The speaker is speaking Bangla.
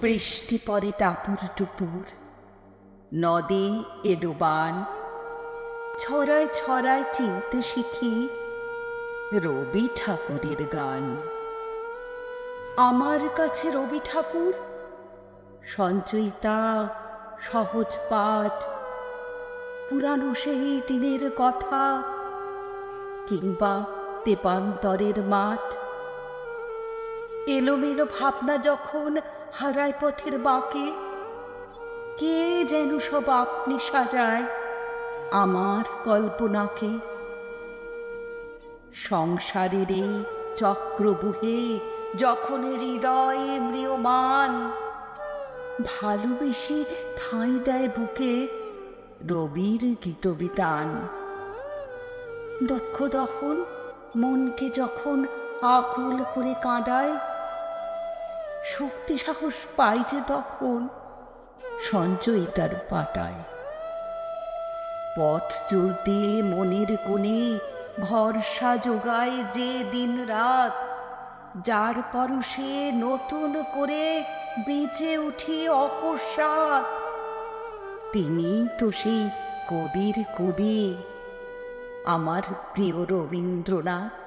বৃষ্টি পরে টাপুর। টুপুর নদে এডোবান ছড়ায় ছড়ায় চিনতে শিখি রবি ঠাকুরের গান। আমার কাছে রবি ঠাকুর সঞ্চয়িতা সহজ পাঠ। পুরানো সেই দিনের কথা, কিংবা তেপান্তরের মাঠ। এলোমেলো ভাবনা যখন হারায় পথের বাঁকে, কে যেন সব আপনি সাজায় আমার কল্পনাকে? সংসারের এই চক্রবুহে যখন হৃদয়ে ম্রিয়মান, ভালোবেসে ঠাঁই দেয় বুকে রবির গীতবিতান। দক্ষ তখন মনকে যখন আকুল করে কাঁদায় শক্তি সাহস পাই যে তখন। সঞ্চয়িতার পাতায় পথ চলতে মনের কোণে ভরসা যোগায় যে দিন রাত। যার পরশে নতুন করে বেঁচে উঠি অকস্মাৎ। তিনি তো সেই কবির কবি। আমার প্রিয় রবীন্দ্রনাথ।